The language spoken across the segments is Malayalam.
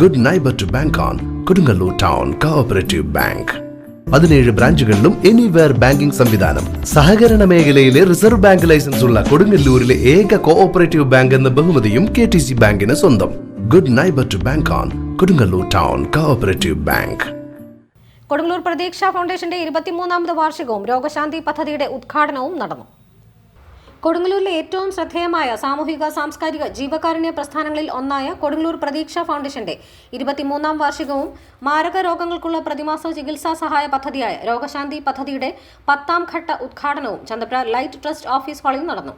Good neighbour to bank on Kodungallur town cooperative bank പതിനേഴ് ബ്രാഞ്ചുകളിലും എനിവെയർ ബാങ്കിംഗ് സംവിധാനം. സഹകരണ മേഖലയിലെ റിസർവ് ബാങ്ക് ലൈസൻസ് ഉള്ള കൊടുങ്ങല്ലൂരിലെ ഏക കോഓപ്പറേറ്റീവ് ബാങ്ക് എന്ന ബഹുമതിയും കെ ടി സി ബാങ്കിന് സ്വന്തം. Good neighbour to bank on Kodungallur town cooperative bank Kodungallur Pratheeksha ഫൗണ്ടേഷന്റെ ഇരുപത്തിമൂന്നാമത് വാർഷികവും രോഗശാന്തി പദ്ധതിയുടെ ഉദ്ഘാടനവും നടന്നു. കൊടുങ്ങല്ലൂരിലെ ഏറ്റവും ശ്രദ്ധേയമായ സാമൂഹിക സാംസ്കാരിക ജീവകാരുണ്യ പ്രസ്ഥാനങ്ങളിൽ ഒന്നായ കൊടുങ്ങല്ലൂർ പ്രതീക്ഷ ഫൗണ്ടേഷന്റെ ഇരുപത്തിമൂന്നാം വാർഷികവും മാരക രോഗങ്ങൾക്കുള്ള പ്രതിമാസ ചികിത്സാ സഹായ പദ്ധതിയായ രോഗശാന്തി പദ്ധതിയുടെ പത്താം ഘട്ട ഉദ്ഘാടനവും ചന്ദ്രപ്ര ലൈറ്റ് ട്രസ്റ്റ് ഓഫീസ് ഹാളിൽ നടന്നു.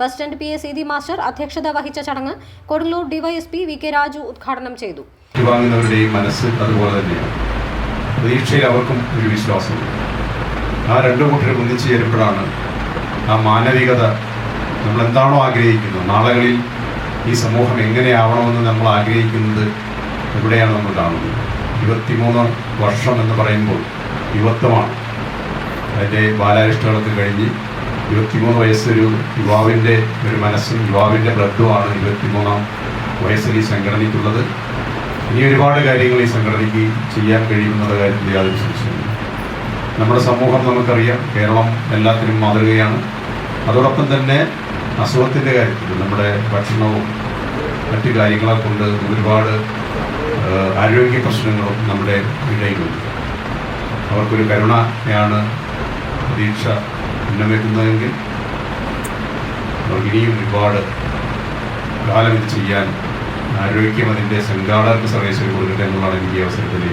President P A Seethi master അധ്യക്ഷത വഹിച്ച ചടങ്ങ് Kodungallur DYSP V K Raju ഉദ്ഘാടനം ചെയ്തു. പ്രതീക്ഷയിൽ അവർക്കും ഒരു വിശ്വാസമുണ്ട്. ആ രണ്ടു കൂട്ടരും ഒന്നിച്ചു ചേരുമ്പോഴാണ് ആ മാനവികത നമ്മൾ എന്താണോ ആഗ്രഹിക്കുന്നത് നാളുകളിൽ ഈ സമൂഹം എങ്ങനെയാവണമെന്ന് നമ്മൾ ആഗ്രഹിക്കുന്നത് എവിടെയാണ് നമ്മൾ കാണുന്നത്. ഇരുപത്തിമൂന്ന് വർഷം എന്ന് പറയുമ്പോൾ യുവത്വമാണ്. അതിന്റെ ബാലാരിഷ്ടകളൊക്കെ കഴിഞ്ഞ് ഇരുപത്തിമൂന്ന് വയസ്സൊരു യുവാവിന്റെ ഒരു മനസ്സും യുവാവിന്റെ ബ്ലഡുമാണ് ഇരുപത്തിമൂന്നാം വയസ്സിൽ ഈ സംഘടനയ്ക്കുള്ളത്. ഇനി ഒരുപാട് കാര്യങ്ങൾ ഈ സംഘടനയ്ക്ക് ചെയ്യാൻ കഴിയുമെന്നുള്ള കാര്യത്തിൽ യാതൊരു സംശയമില്ല നമ്മുടെ സമൂഹം നമുക്കറിയാം. കേരളം എല്ലാത്തിനും മാതൃകയാണ്. അതോടൊപ്പം തന്നെ അസുഖത്തിന്റെ കാര്യത്തിൽ നമ്മുടെ ഭക്ഷണവും മറ്റു കാര്യങ്ങളെ കൊണ്ട് ഒരുപാട് ആരോഗ്യ പ്രശ്നങ്ങളും നമ്മുടെ ഇടയിലുണ്ട്. അവർക്കൊരു കരുണയാണ് പ്രതീക്ഷ ഉന്നമിക്കുന്നതെങ്കിൽ അവർക്ക് ഇനിയും ഒരുപാട് കാലം ഇത് ചെയ്യാൻ ആരോഗ്യം അതിന്റെ സംഘാടകർക്ക് സർവീസ് കൊടുക്കട്ടെ എന്നുള്ളതാണ് എനിക്ക് അവസരത്തിൽ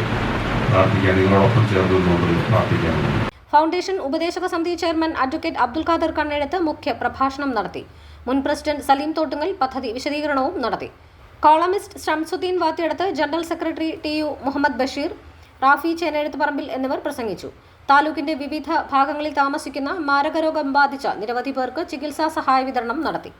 പ്രാർത്ഥിക്കാൻ നിങ്ങളോടൊപ്പം ചേർന്ന് പ്രാർത്ഥിക്കാനുള്ളത് ഫൗണ്ടേഷൻ ഉപദേശക സമിതി ചെയർമാൻ അഡ്വക്കേറ്റ് അബ്ദുൽ ഖാദർ കണ്ണെടുത്ത് മുഖ്യ പ്രഭാഷണം നടത്തി. മുൻ പ്രസിഡന്റ് സലീം തോട്ടുങ്ങൽ പദ്ധതി വിശദീകരണവും നടത്തി. Columnist Shamsuddeen Vathiyadath general secretary T U Muhammad Basheer Rafi Chenezhuth Parambil എന്നിവർ പ്രസംഗിച്ചു. താലൂക്കിന്റെ വിവിധ ഭാഗങ്ങളിൽ താമസിക്കുന്ന മാരകരോഗം ബാധിച്ച നിരവധി പേർക്ക് ചികിത്സാ സഹായ വിതരണം നടത്തി.